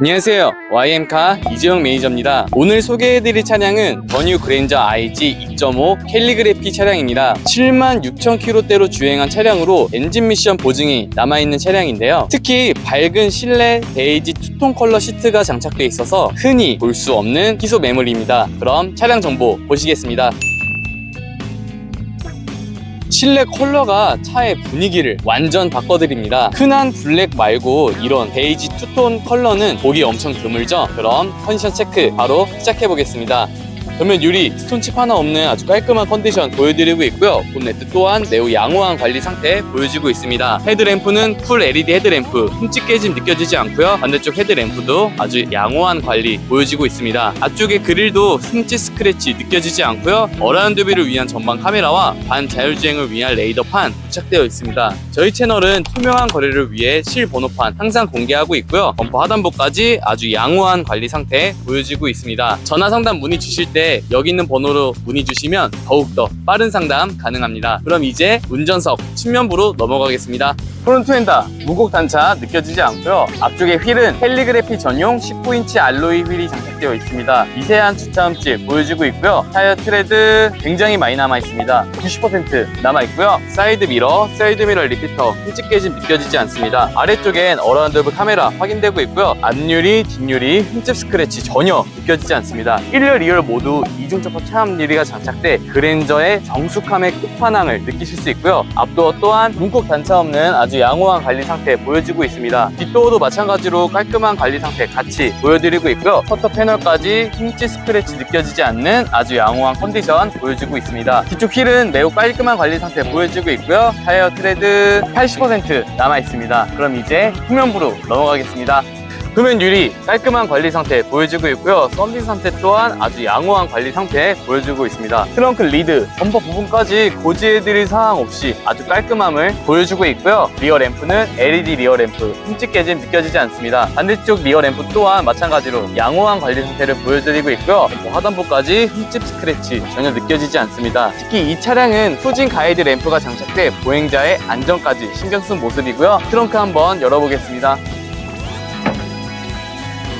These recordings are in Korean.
안녕하세요. YM카 이재용 매니저입니다. 오늘 소개해드릴 차량은 더뉴 그랜저 IG 2.5 캘리그래피 차량입니다. 7만 6천 킬로대로 주행한 차량으로 엔진 미션 보증이 남아있는 차량인데요. 특히 밝은 실내 베이지 투톤 컬러 시트가 장착되어 있어서 흔히 볼 수 없는 희소 매물입니다. 그럼 차량 정보 보시겠습니다. 실내 컬러가 차의 분위기를 완전 바꿔드립니다. 흔한 블랙 말고 이런 베이지 투톤 컬러는 보기 엄청 드물죠? 그럼 컨디션 체크 바로 시작해보겠습니다. 전면 유리, 스톤칩 하나 없는 아주 깔끔한 컨디션 보여드리고 있고요. 본네트 또한 매우 양호한 관리 상태 보여지고 있습니다. 헤드램프는 풀 LED 헤드램프, 흠집 깨짐 느껴지지 않고요. 반대쪽 헤드램프도 아주 양호한 관리 보여지고 있습니다. 앞쪽에 그릴도 흠집 스크래치 느껴지지 않고요. 어라운드뷰를 위한 전방 카메라와 반자율주행을 위한 레이더판 부착되어 있습니다. 저희 채널은 투명한 거래를 위해 실 번호판 항상 공개하고 있고요. 범퍼 하단부까지 아주 양호한 관리 상태 보여지고 있습니다. 전화 상담 문의 주실 때 여기 있는 번호로 문의 주시면 더욱더 빠른 상담 가능합니다. 그럼 이제 운전석 측면부로 넘어가겠습니다. 프론트 엔다 무곡 단차 느껴지지 않고요. 앞쪽에 휠은 캘리그래피 전용 19인치 알로이 휠이 장착되어 있습니다. 미세한 주차 흠집 보여지고 있고요. 타이어 트레드 굉장히 많이 남아 있습니다. 90% 남아 있고요. 사이드 미러, 사이드 미러 리피터 흠집 깨짐 느껴지지 않습니다. 아래쪽엔 어라운드 카메라 확인되고 있고요. 앞유리, 뒷유리 흠집 스크래치 전혀 느껴지지 않습니다. 1열, 2열 모두 이중접합 차암 유리가 장착돼 그랜저의 정숙함의 끝판왕을 느끼실 수 있고요. 앞도어 또한 문콕 단차 없는 아주 양호한 관리 상태 보여지고 있습니다. 뒷도어도 마찬가지로 깔끔한 관리 상태 같이 보여드리고 있고요. 커터 패널까지 흠집 스크래치 느껴지지 않는 아주 양호한 컨디션 보여지고 있습니다. 뒤쪽 휠은 매우 깔끔한 관리 상태 보여지고 있고요. 타이어 트레드 80% 남아 있습니다. 그럼 이제 후면부로 넘어가겠습니다. 표면 유리 깔끔한 관리 상태 보여지고 있고요. 썬팅 상태 또한 아주 양호한 관리 상태 보여주고 있습니다. 트렁크 리드, 범퍼 부분까지 고지해드릴 사항 없이 아주 깔끔함을 보여주고 있고요. 리어 램프는 LED 리어 램프, 흠집 깨짐 느껴지지 않습니다. 반대쪽 리어 램프 또한 마찬가지로 양호한 관리 상태를 보여드리고 있고요. 뭐 하단부까지 흠집 스크래치 전혀 느껴지지 않습니다. 특히 이 차량은 후진 가이드 램프가 장착돼 보행자의 안전까지 신경 쓴 모습이고요. 트렁크 한번 열어보겠습니다.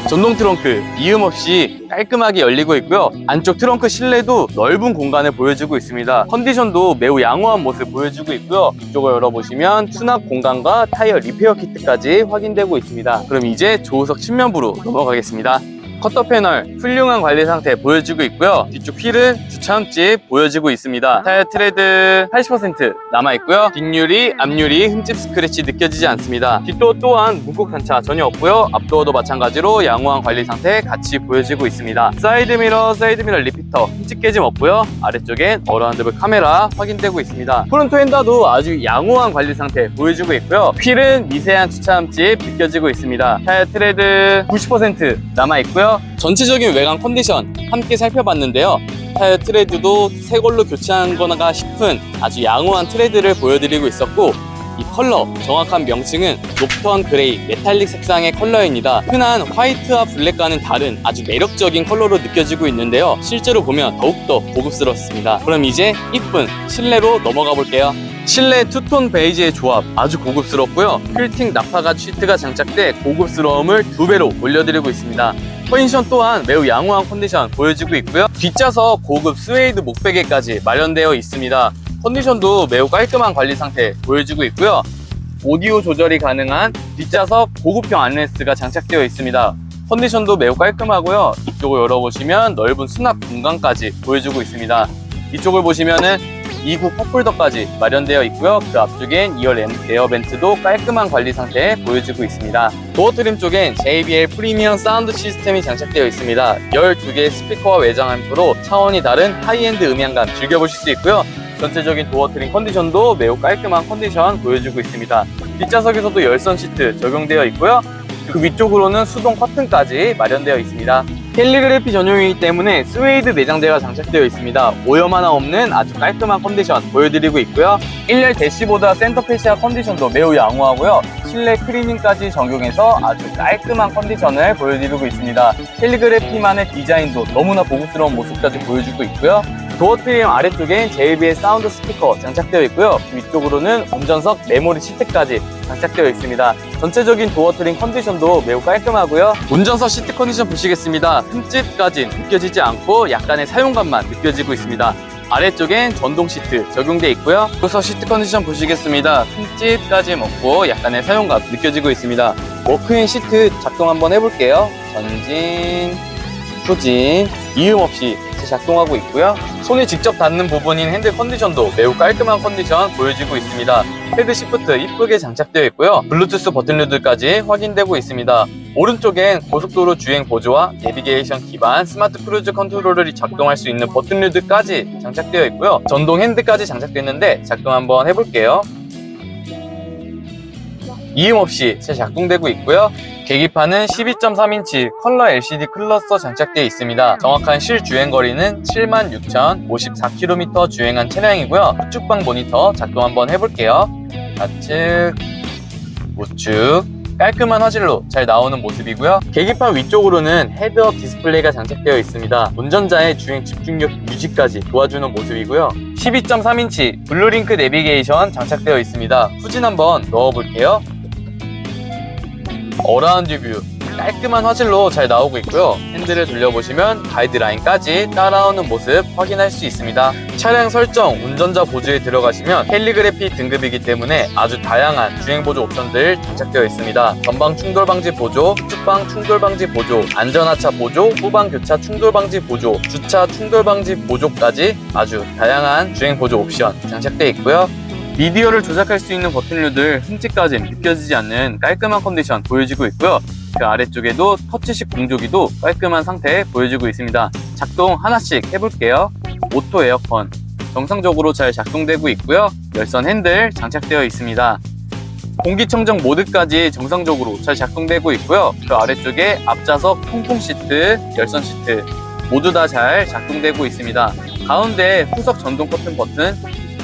전동 트렁크 이음 없이 깔끔하게 열리고 있고요. 안쪽 트렁크 실내도 넓은 공간을 보여주고 있습니다. 컨디션도 매우 양호한 모습 보여주고 있고요. 이쪽을 열어보시면 수납 공간과 타이어 리페어 키트까지 확인되고 있습니다. 그럼 이제 조우석 측면부로 넘어가겠습니다 커터 패널 훌륭한 관리 상태 보여지고 있고요. 뒤쪽 휠은 주차함집 보여지고 있습니다. 타이어 트레드 80% 남아있고요. 뒷유리 앞유리 흠집 스크래치 느껴지지 않습니다. 뒷도어 또한 문콕 단차 전혀 없고요. 앞도어도 마찬가지로 양호한 관리 상태 같이 보여지고 있습니다. 사이드 미러 사이드 미러 리피터 흠집 깨짐 없고요. 아래쪽엔 어라운드블 카메라 확인되고 있습니다. 프론트 엔더도 아주 양호한 관리 상태 보여지고 있고요. 휠은 미세한 주차함집 느껴지고 있습니다. 타이어 트레드 90% 남아있고요 전체적인 외관 컨디션 함께 살펴봤는데요. 타이어 트레드도 새 걸로 교체한 거나 싶은 아주 양호한 트레드를 보여드리고 있었고 이 컬러 정확한 명칭은 녹턴 그레이 메탈릭 색상의 컬러입니다. 흔한 화이트와 블랙과는 다른 아주 매력적인 컬러로 느껴지고 있는데요. 실제로 보면 더욱더 고급스럽습니다. 그럼 이제 이쁜 실내로 넘어가 볼게요. 실내 투톤 베이지의 조합 아주 고급스럽고요. 필팅 나파가 시트가 장착돼 고급스러움을 두 배로 올려드리고 있습니다. 컨디션 또한 매우 양호한 컨디션 보여지고 있고요. 뒷좌석 고급 스웨이드 목베개까지 마련되어 있습니다. 컨디션도 매우 깔끔한 관리 상태 보여지고 있고요. 오디오 조절이 가능한 뒷좌석 고급형 안레스트가 장착되어 있습니다. 컨디션도 매우 깔끔하고요. 이쪽을 열어보시면 넓은 수납 공간까지 보여주고 있습니다. 이쪽을 보시면은 2구 컵홀더까지 마련되어 있고요. 그 앞쪽엔 2열 에어벤트도 깔끔한 관리 상태 보여지고 있습니다. 도어 트림 쪽엔 JBL 프리미엄 사운드 시스템이 장착되어 있습니다. 12개의 스피커와 외장 앰프로 차원이 다른 하이엔드 음향감 즐겨보실 수 있고요. 전체적인 도어 트림 컨디션도 매우 깔끔한 컨디션 보여주고 있습니다. 뒷좌석에서도 열선 시트 적용되어 있고요. 그 위쪽으로는 수동 커튼까지 마련되어 있습니다. 캘리그래피 전용이기 때문에 스웨이드 내장재가 장착되어 있습니다. 오염 하나 없는 아주 깔끔한 컨디션 보여드리고 있고요. 1열 대시보드 센터 페시아 컨디션도 매우 양호하고요. 실내 클리닝까지 적용해서 아주 깔끔한 컨디션을 보여드리고 있습니다. 캘리그래피만의 디자인도 너무나 고급스러운 모습까지 보여주고 있고요. 도어 트림 아래쪽엔 JBL 사운드 스피커 장착되어 있고요. 위쪽으로는 운전석 메모리 시트까지 장착되어 있습니다. 전체적인 도어 트림 컨디션도 매우 깔끔하고요. 운전석 시트 컨디션 보시겠습니다. 흠집까진 느껴지지 않고 약간의 사용감만 느껴지고 있습니다. 아래쪽엔 전동 시트 적용돼 있고요. 우석 시트 컨디션 보시겠습니다. 흠집까지 없고 약간의 사용감 느껴지고 있습니다. 워크인 시트 작동 한번 해볼게요. 전진, 후진, 이음 없이 작동하고 있고요. 손이 직접 닿는 부분인 핸들 컨디션도 매우 깔끔한 컨디션 보여지고 있습니다. 헤드 시프트 이쁘게 장착되어 있고요. 블루투스 버튼류들까지 확인되고 있습니다. 오른쪽엔 고속도로 주행 보조와 내비게이션 기반 스마트 크루즈 컨트롤이 작동할 수 있는 버튼류들까지 장착되어 있고요. 전동 핸드까지 장착됐는데 작동 한번 해볼게요. 이음 없이 잘 작동되고 있고요. 계기판은 12.3인치 컬러 LCD 클러스터 장착되어 있습니다. 정확한 실 주행 거리는 76,054km 주행한 차량이고요. 우측방 모니터 작동 한번 해볼게요. 좌측, 우측, 깔끔한 화질로 잘 나오는 모습이고요. 계기판 위쪽으로는 헤드업 디스플레이가 장착되어 있습니다. 운전자의 주행 집중력 유지까지 도와주는 모습이고요. 12.3인치 블루링크 내비게이션 장착되어 있습니다. 후진 한번 넣어볼게요. 어라운드 뷰 깔끔한 화질로 잘 나오고 있고요. 핸들을 돌려보시면 가이드라인까지 따라오는 모습 확인할 수 있습니다. 차량 설정, 운전자 보조에 들어가시면 캘리그래피 등급이기 때문에 아주 다양한 주행 보조 옵션들 장착되어 있습니다. 전방 충돌 방지 보조, 후방 충돌 방지 보조, 안전하차 보조, 후방 교차 충돌 방지 보조, 주차 충돌 방지 보조까지 아주 다양한 주행 보조 옵션 장착되어 있고요. 미디어를 조작할 수 있는 버튼류들 흠집까지 느껴지지 않는 깔끔한 컨디션 보여지고 있고요. 그 아래쪽에도 터치식 공조기도 깔끔한 상태 보여지고 있습니다. 작동 하나씩 해볼게요. 오토 에어컨 정상적으로 잘 작동되고 있고요. 열선 핸들 장착되어 있습니다. 공기청정 모드까지 정상적으로 잘 작동되고 있고요. 그 아래쪽에 앞좌석 통풍 시트, 열선 시트 모두 다 잘 작동되고 있습니다. 가운데 후석 전동 커튼 버튼,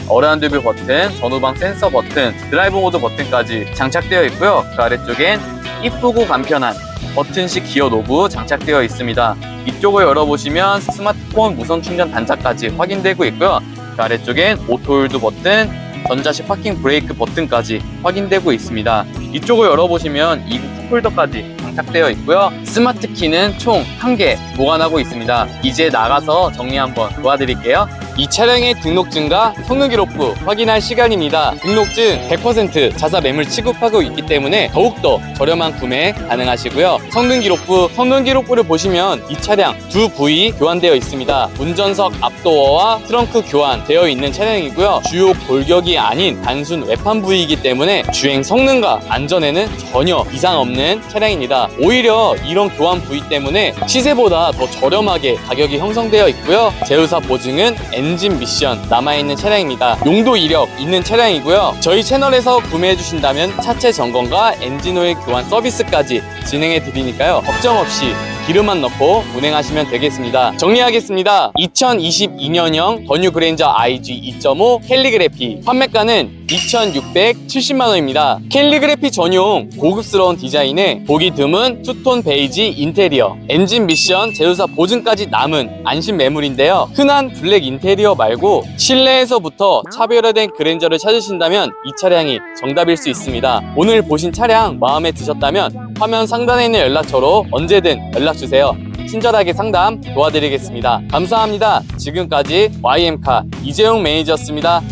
어라운드 뷰 버튼, 전후방 센서 버튼, 드라이브 모드 버튼까지 장착되어 있고요. 그 아래쪽엔 이쁘고 간편한 버튼식 기어 노브 장착되어 있습니다. 이쪽을 열어보시면 스마트폰 무선 충전 단자까지 확인되고 있고요. 그 아래쪽엔 오토홀드 버튼, 전자식 파킹 브레이크 버튼까지 확인되고 있습니다. 이쪽을 열어보시면 이구 컵홀더까지 장착되어 있고요. 스마트 키는 총 1개 보관하고 있습니다. 이제 나가서 정리 한번 도와드릴게요. 이 차량의 등록증과 성능 기록부 확인할 시간입니다. 등록증 100% 자사 매물 취급하고 있기 때문에 더욱더 저렴한 구매 가능하시고요. 성능 기록부, 성능 기록부를 보시면 이 차량 두 부위 교환되어 있습니다. 운전석 앞도어와 트렁크 교환되어 있는 차량이고요. 주요 골격이 아닌 단순 외판 부위이기 때문에 주행 성능과 안전에는 전혀 이상 없는 차량입니다. 오히려 이런 교환 부위 때문에 시세보다 더 저렴하게 가격이 형성되어 있고요. 제휴사 보증은 엔진 미션 남아있는 차량입니다. 용도 이력 있는 차량이고요. 저희 채널에서 구매해 주신다면 차체 점검과 엔진오일 교환 서비스까지 진행해 드리니까요. 걱정 없이 기름만 넣고 운행하시면 되겠습니다. 정리하겠습니다. 2022년형 더뉴 그랜저 IG 2.5 캘리그래피 판매가는 2,670만 원입니다. 캘리그래피 전용 고급스러운 디자인에 보기 드문 투톤 베이지 인테리어, 엔진 미션 제휴사 보증까지 남은 안심 매물인데요. 흔한 블랙 인테리어 말고 실내에서부터 차별화된 그랜저를 찾으신다면 이 차량이 정답일 수 있습니다. 오늘 보신 차량 마음에 드셨다면 화면 상단에 있는 연락처로 언제든 연락 주세요. 친절하게 상담 도와드리겠습니다. 감사합니다. 지금까지 YM카 이재용 매니저였습니다.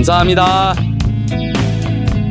감사합니다.